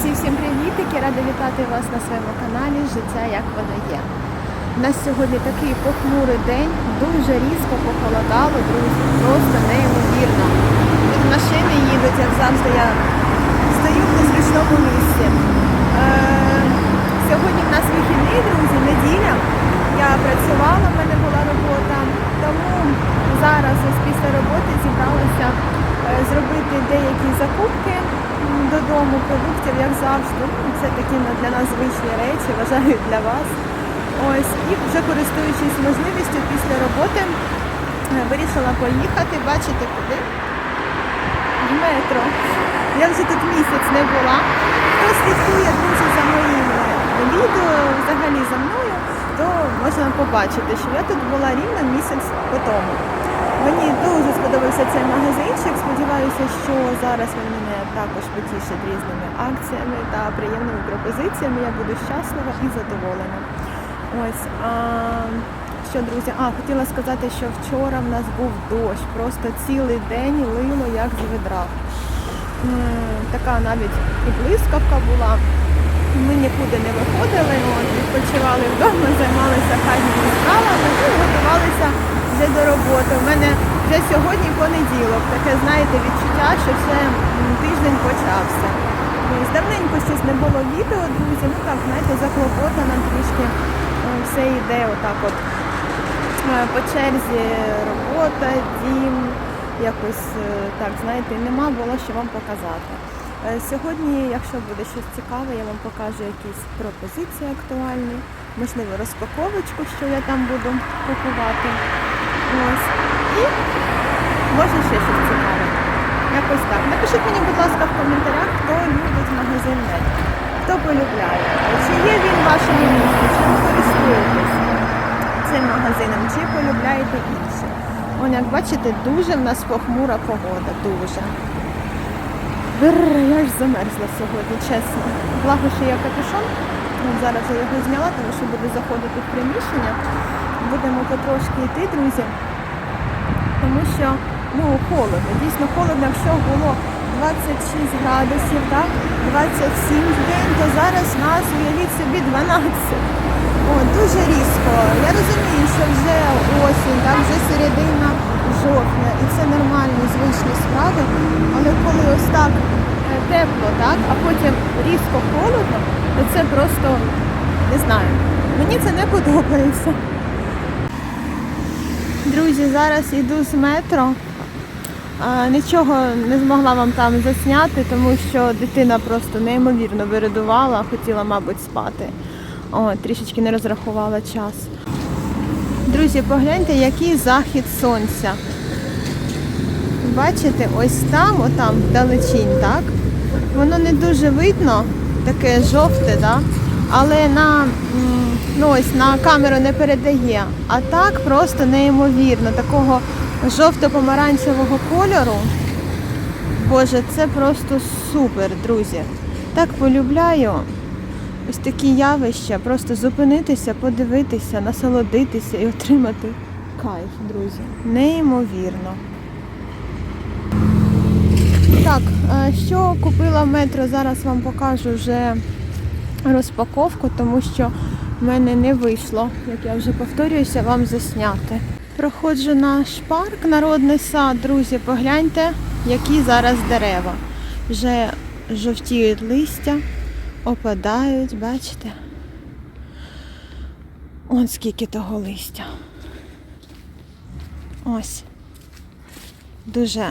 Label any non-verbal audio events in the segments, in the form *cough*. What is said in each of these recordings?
Друзі, всім привітики! Рада вітати вас на своєму каналі Життя як воно є. У нас сьогодні такий похмурий день, дуже різко похолодало, друзі, просто неймовірно. Тут машини їдуть, як завжди я стою в незручному місці. Е, сьогодні в нас вихідний, друзі, неділя. Я працювала, в мене була робота, тому зараз ось після роботи зібралася е, зробити деякі закупки м, додому, продуктів, як завжди. Ну, для нас звичні речі, вважаю для вас. Ось, і вже користуючись можливістю після роботи, е, вирішила поїхати, бачите куди? В метро. Я вже тут місяць не була. Хто слідкує друзі за моїми відео, взагалі за мною, то можна побачити, що я тут була рівно місяць по тому. Мені дуже сподобався цей магазинчик. Сподіваюся, що зараз він мене також потішить різними акціями та приємними пропозиціями. Я буду щаслива і задоволена. Ось. А... Що, друзі, а хотіла сказати, що вчора в нас був дощ, просто цілий день лило як з відра. Така навіть і блискавка була. Ми нікуди не виходили, от, відпочивали вдома, займалися хатніми справами і готувалися вже до роботи. У мене вже сьогодні понеділок, таке, знаєте, відчуття, що все тиждень почався. Ось, давненько щось не було відео, друзі. Ну так, знаєте, заклопотана трішки. Е, Все йде отак от е, по черзі робота, дім, якось е, так, знаєте, нема було що вам показати. Сьогодні, якщо буде щось цікаве, я вам покажу якісь пропозиції актуальні, можливо, розпаковочку, що я там буду купувати. Ось. І може ще щось цікаве. Якось так. Напишіть мені, будь ласка, в коментарях, хто любить магазин Мед, хто полюбляє. Чи є він в вашому місті, чи ви користуєтесь цим магазином, чи полюбляєте інші. Вон, як бачите, дуже в нас похмура погода, дуже. Бррр, я ж замерзла сьогодні, чесно. Благо, що я капюшон. Зараз я його зняла, тому що буду заходити в приміщення. Будемо потрошки йти, друзі. Тому що ну, холодно, дійсно холодно, якщо було 26 градусів, так, 27 в день, то зараз нас, уявіть собі, 12. О, дуже різко. Я розумію, що вже осінь, так, вже середина жовтня, і це нормальні, звичні справи. Але коли ось так е, тепло, так, а потім різко холодно, то це просто не знаю. Мені це не подобається. Друзі, зараз йду з метро. Нічого не змогла вам там засняти, тому що дитина просто неймовірно виридувала, хотіла, мабуть, спати. О, трішечки не розрахувала час. Друзі, погляньте, який захід сонця. Бачите, ось там, отам, вдалечінь, так? Воно не дуже видно, таке жовте, так? але на, ну, ось, на камеру не передає. А так просто неймовірно, такого жовто-помаранчевого кольору. Боже, це просто супер, друзі. Так полюбляю ось такі явища, просто зупинитися, подивитися, насолодитися і отримати кайф, друзі. Неймовірно. Так, е, що купила метро, зараз вам покажу вже розпаковку, тому що в мене не вийшло, як я вже повторююся, вам засняти. Проходжу наш парк, народний сад, друзі, погляньте, які зараз дерева. Вже жовтіють листя, опадають, бачите? Он скільки того листя. Ось. Дуже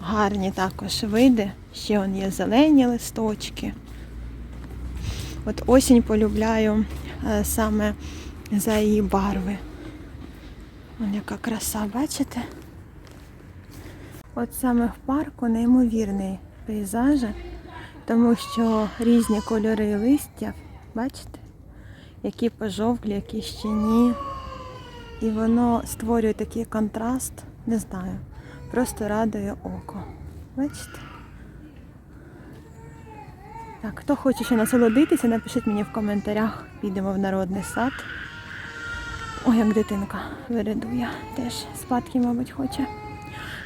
гарні також види. Ще он є зелені листочки. От осінь полюбляю саме за її барви. Вон яка краса, бачите? От саме в парку неймовірний пейзаж, тому що різні кольори листя, бачите? Які пожовклі, які ще ні. І воно створює такий контраст, не знаю, просто радує око. Бачите? Так, хто хоче ще насолодитися, напишіть мені в коментарях. Підемо в народний сад. Ой, як дитинка виридує. Теж спадки, мабуть, хоче.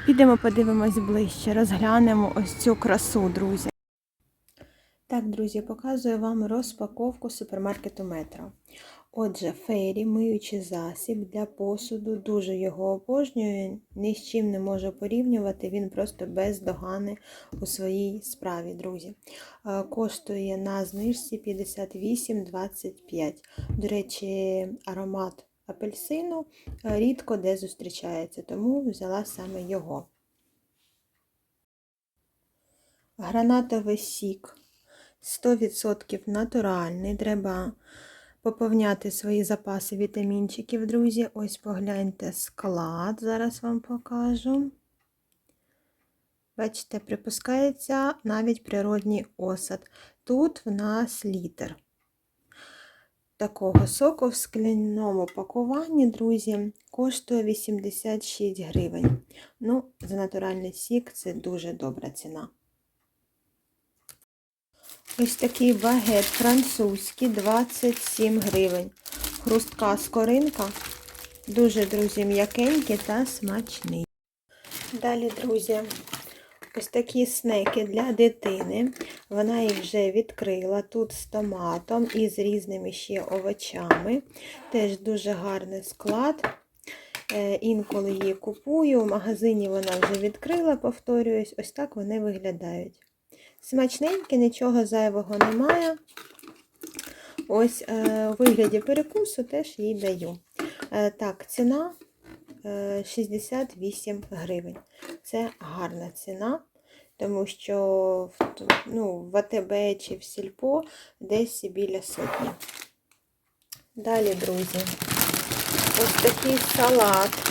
Підемо подивимось ближче, розглянемо ось цю красу, друзі. Так, друзі, показую вам розпаковку супермаркету Метро. Отже, фейрі, миючий засіб для посуду, дуже його обожнюю, ні з чим не можу порівнювати, він просто бездоганний у своїй справі, друзі. Е, Коштує на знижці 58,25. До речі, аромат апельсину е, рідко де зустрічається, тому взяла саме його. Гранатовий сік 100% натуральний. Треба поповняти свої запаси вітамінчиків, друзі. Ось погляньте склад, зараз вам покажу. Бачите, припускається навіть природній осад. Тут в нас літр. Такого соку в скляному пакуванні, друзі, коштує 86 гривень. Ну, за натуральний сік це дуже добра ціна. Ось такий багет французький 27 гривень. Хрустка скоринка. Дуже, друзі, м'якенький та смачний. Далі, друзі, ось такі снеки для дитини. Вона їх вже відкрила. Тут з томатом і з різними ще овочами. Теж дуже гарний склад. Е, Інколи її купую. В магазині вона вже відкрила, повторююсь, ось так вони виглядають. Смачненьке, нічого зайвого немає. Ось е, у вигляді перекусу теж їй даю. Е, так, ціна е, 68 гривень. Це гарна ціна, тому що ну, в АТБ чи в Сільпо десь біля сотні. Далі, друзі, ось такий салат.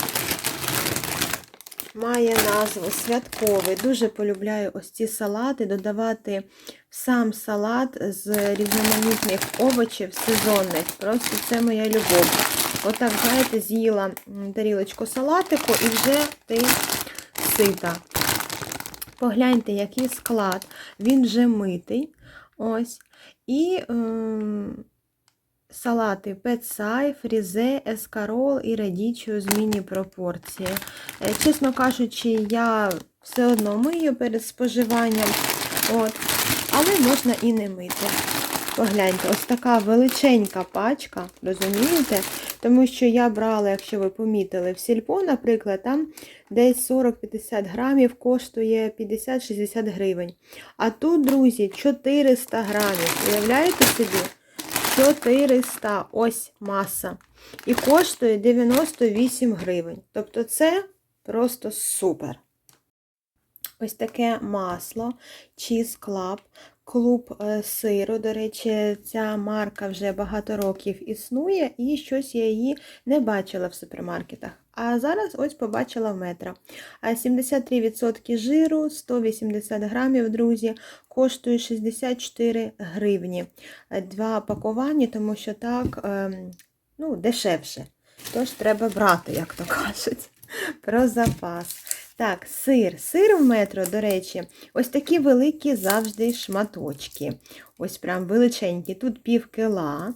Має назву святковий. Дуже полюбляю ось ці салати, додавати сам салат з різноманітних овочів сезонних. Просто це моя любов. Отак, знаєте, з'їла тарілочку салатику і вже ти сита. Погляньте, який склад. Він вже митий. Ось. І е, салати петсай, фрізе, ескарол і радічо змінні пропорції. Е, Чесно кажучи, я все одно мию перед споживанням. От. Але можна і не мити. Погляньте, ось така величенька пачка, розумієте? Тому що я брала, якщо ви помітили, в сільпо, наприклад, там десь 40-50 грамів коштує 50-60 гривень. А тут, друзі, 400 грамів. Уявляєте собі? 400 ось маса. І коштує 98 гривень. Тобто це просто супер. Ось таке масло, Cheese Club, клуб е, сиру. До речі, ця марка вже багато років існує, і щось я її не бачила в супермаркетах. А зараз ось побачила в метра. 73% жиру, 180 грамів, друзі, коштує 64 гривні. Два пакування, тому що так ем, ну, дешевше. Тож треба брати, як то кажуть, *laughs* про запас. Так, сир. Сир в метро, до речі, ось такі великі завжди шматочки. Ось прям величенькі. Тут пів кила.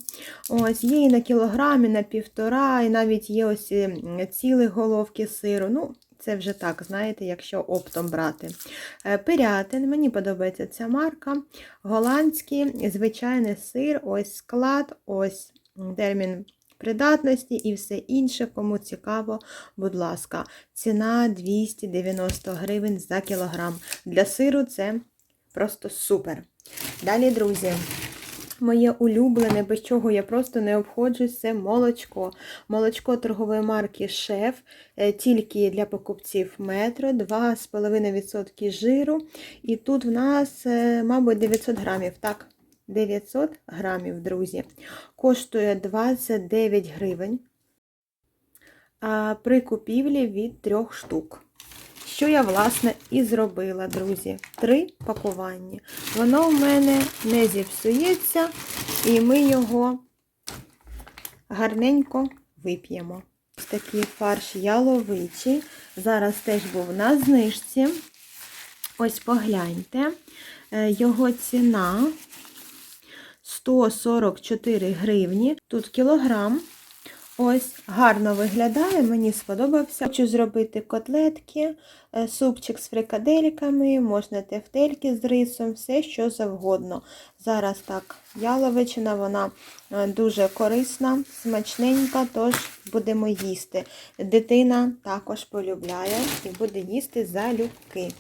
Ось є і на кілограмі, на півтора, і навіть є ось м, цілі головки сиру. Ну, це вже так, знаєте, якщо оптом брати. Е, Пирятин, мені подобається ця марка. Голландський, звичайний сир, ось склад, ось термін придатності і все інше, кому цікаво, будь ласка, ціна 290 гривень за кілограм. Для сиру це просто супер. Далі, друзі. Моє улюблене, без чого я просто не обходжусь, це молочко. Молочко торгової марки Шеф, е, тільки для покупців метро, 2,5% жиру. І тут в нас, е, мабуть, 900 грамів. Так, 900 грамів, друзі. Коштує 29 гривень. При купівлі від трьох штук. Що я, власне, і зробила, друзі. Три пакування. Воно в мене не зіпсується, і ми його гарненько вип'ємо. Ось такий фарш яловичий. Зараз теж був на знижці. Ось погляньте. Е, Його ціна 144 гривні. Тут кілограм. Ось гарно виглядає, мені сподобався. Хочу зробити котлетки, е, супчик з фрикадельками, можна тефтельки з рисом, все що завгодно. Зараз так, яловичина, вона е, дуже корисна, смачненька, тож будемо їсти. Дитина також полюбляє і буде їсти залюбки.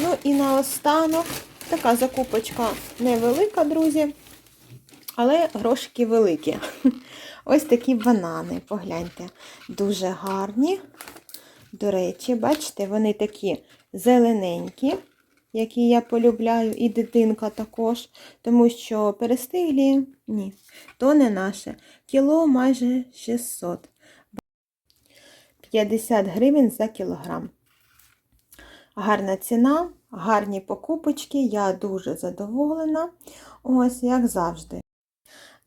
Ну і наостанок така закупочка невелика, друзі, але грошики великі. *laughs* Ось такі банани, погляньте, дуже гарні. До речі, бачите, вони такі зелененькі, які я полюбляю, і дитинка також, тому що перестиглі, ні, то не наше. Кіло майже 600. 50 гривень за кілограм. Гарна ціна, гарні покупочки, я дуже задоволена. Ось, як завжди.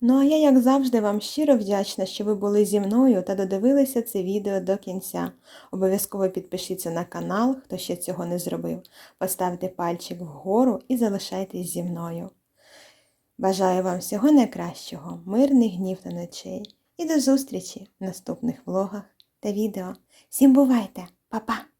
Ну, а я, як завжди, вам щиро вдячна, що ви були зі мною та додивилися це відео до кінця. Обов'язково підпишіться на канал, хто ще цього не зробив. Поставте пальчик вгору і залишайтесь зі мною. Бажаю вам всього найкращого, мирних днів та ночей. І до зустрічі в наступних влогах та відео. Всім бувайте! Па-па!